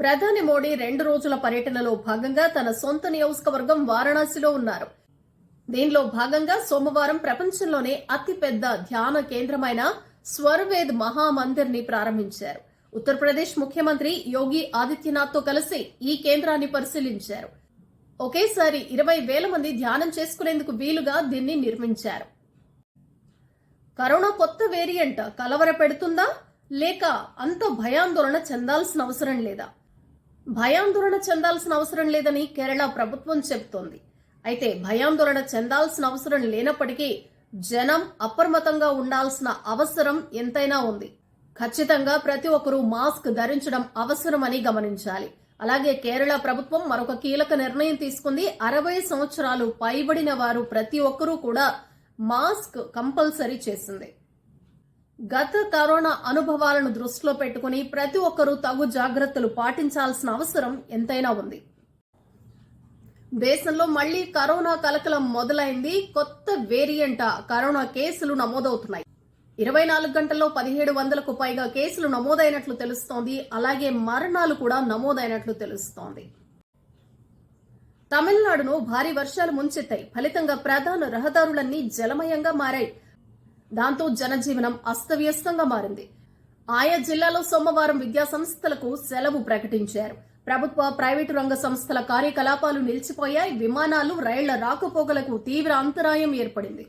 ప్రధాని మోడీ రెండు రోజుల పర్యటనలో భాగంగా తన సొంత నియోజకవర్గం వారణాసిలో ఉన్నారు. దీనిలో భాగంగా సోమవారం ప్రపంచంలోనే అతిపెద్ద ధ్యాన కేంద్రమైన స్వర్వేద్ మహామందిర్ని ప్రారంభించారు. ఉత్తరప్రదేశ్ ముఖ్యమంత్రి యోగి ఆదిత్యనాథ్తో కలిసి ఈ కేంద్రాన్ని పరిశీలించారు. ఒకేసారి ఇరవై వేల మంది ధ్యానం చేసుకునేందుకు వీలుగా దీన్ని నిర్మించారు. కరోనా కొత్త వేరియంట్ కలవర పెడుతుందా? లేక అంత భయాందోళన చెందాల్సిన అవసరం లేదా? భయాందోళన చెందాల్సిన అవసరం లేదని కేరళ ప్రభుత్వం చెబుతోంది. అయితే భయాందోళన చెందాల్సిన అవసరం లేనప్పటికీ జనం అప్రమత్తంగా ఉండాల్సిన అవసరం ఎంతైనా ఉంది. ఖచ్చితంగా ప్రతి ఒక్కరూ మాస్క్ ధరించడం అవసరమని గమనించాలి. అలాగే కేరళ ప్రభుత్వం మరొక కీలక నిర్ణయం తీసుకుంది. అరవై సంవత్సరాలు పైబడిన వారు ప్రతి ఒక్కరూ కూడా మాస్క్ కంపల్సరీ చేసింది. గత కరోనా అనుభవాలను దృష్టిలో పెట్టుకుని ప్రతి ఒక్కరూ తగు జాగ్రత్తలు పాటించాల్సిన అవసరం ఎంతైనా ఉంది. దేశంలో మళ్ళీ కరోనా కలకలం మొదలైంది. కొత్త వేరియంట కరోనా కేసులు నమోదవుతున్నాయి. ఇరవై నాలుగు గంటల్లో పదిహేడు వందలకు పైగా కేసులు నమోదైనట్లు తెలుస్తోంది. అలాగే మరణాలు కూడా నమోదైనట్లు తెలుస్తోంది. తమిళనాడును భారీ వర్షాలు ముంచెత్తాయి. ఫలితంగా ప్రధాన రహదారులన్నీ జలమయంగా మారాయి. దాంతో జనజీవనం అస్తవ్యస్తంగా మారింది. ఆయా జిల్లాలో సోమవారం విద్యా సంస్థలకు సెలవు ప్రకటించారు. ప్రభుత్వ ప్రైవేటు రంగ సంస్థల కార్యకలాపాలు నిలిచిపోయాయి. విమానాలు రైళ్ళ రాకపోకలకు తీవ్ర అంతరాయం ఏర్పడింది.